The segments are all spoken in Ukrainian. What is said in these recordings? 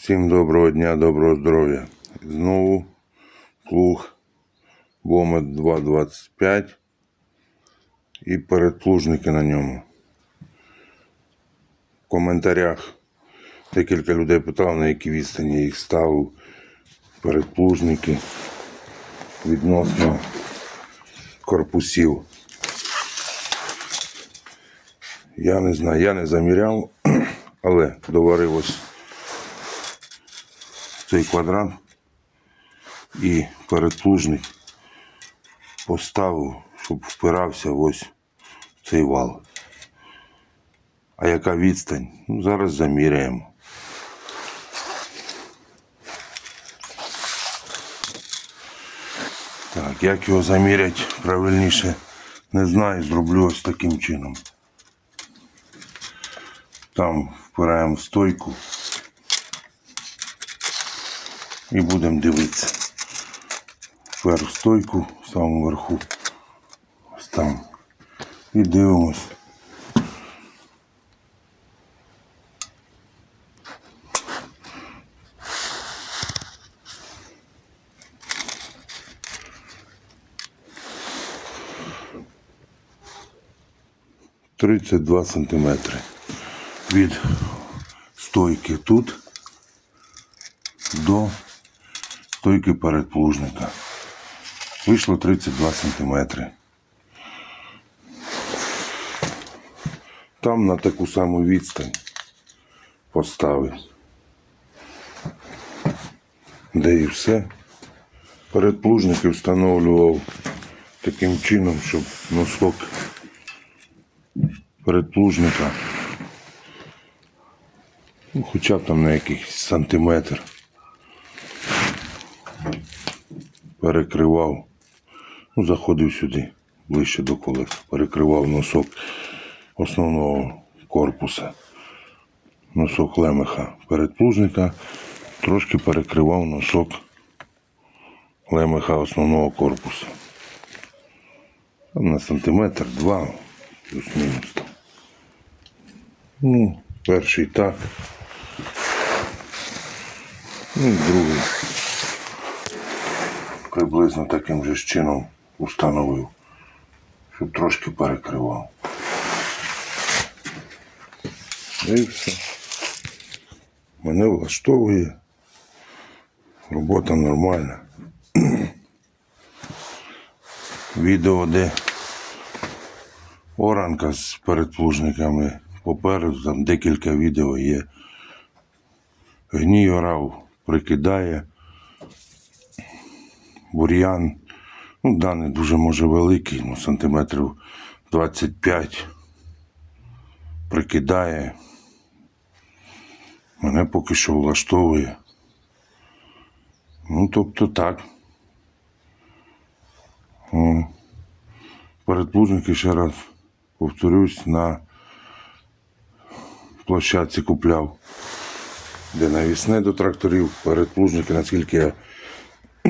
Всім доброго дня, доброго здоров'я. Знову плуг Бомет 225 і передплужники на ньому. В коментарях декілька людей питали, на якій відстані їх ставив. Передплужники відносно корпусів. Я не знаю, я не заміряв, але доварив ось цей квадрант і передплужник поставив, щоб впирався ось в цей вал. А яка відстань? Ну, зараз заміряємо. Так, як його заміряти правильніше, не знаю, зроблю ось таким чином. Там впираємо стойку і будемо дивитися. В стойку в самому верху. Там. І дивимось. Тридцять два сантиметри від стойки тут до стойки передплужника. Вийшло 32 сантиметри. Там на таку саму відстань поставить. Де і все. Передплужники встановлював таким чином, щоб носок передплужника ну, хоча б там на якийсь сантиметр перекривав, ну, заходив сюди, ближче до колес, перекривав носок основного корпуса, носок лемеха передплужника, трошки перекривав носок лемеха основного корпуса. На сантиметр, два, плюс-мінус. Ну, перший так. Ну, другий приблизно таким же чином установив, щоб трошки перекривав. І все. Мене влаштовує. Робота нормальна. Відео, де оранка з передплужниками попереду, там декілька відео є. Гній орав прикидає бур'ян. Ну, даний дуже може великий, ну, сантиметрів 25. Прикидає. Мене поки що влаштовує. Ну, тобто так. О. Передплужники ще раз повторюсь, на площадці купляв, де навісне до тракторів, передплужники, наскільки я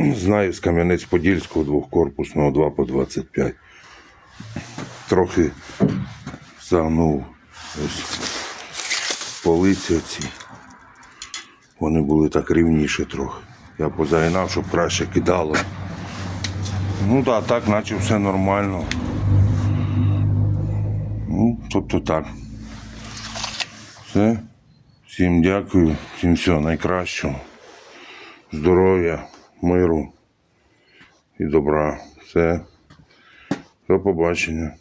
знаю, з Кам'янець-Подільського двохкорпусного 2 по 25. Трохи загнув ось полиці оці. Вони були так рівніше трохи. Я позагинав, щоб краще кидало. Ну так, так, наче все нормально. Ну, тобто так. Все. Всім дякую, всім всього найкращого. Здоров'я, миру і добра. Все. До побачення.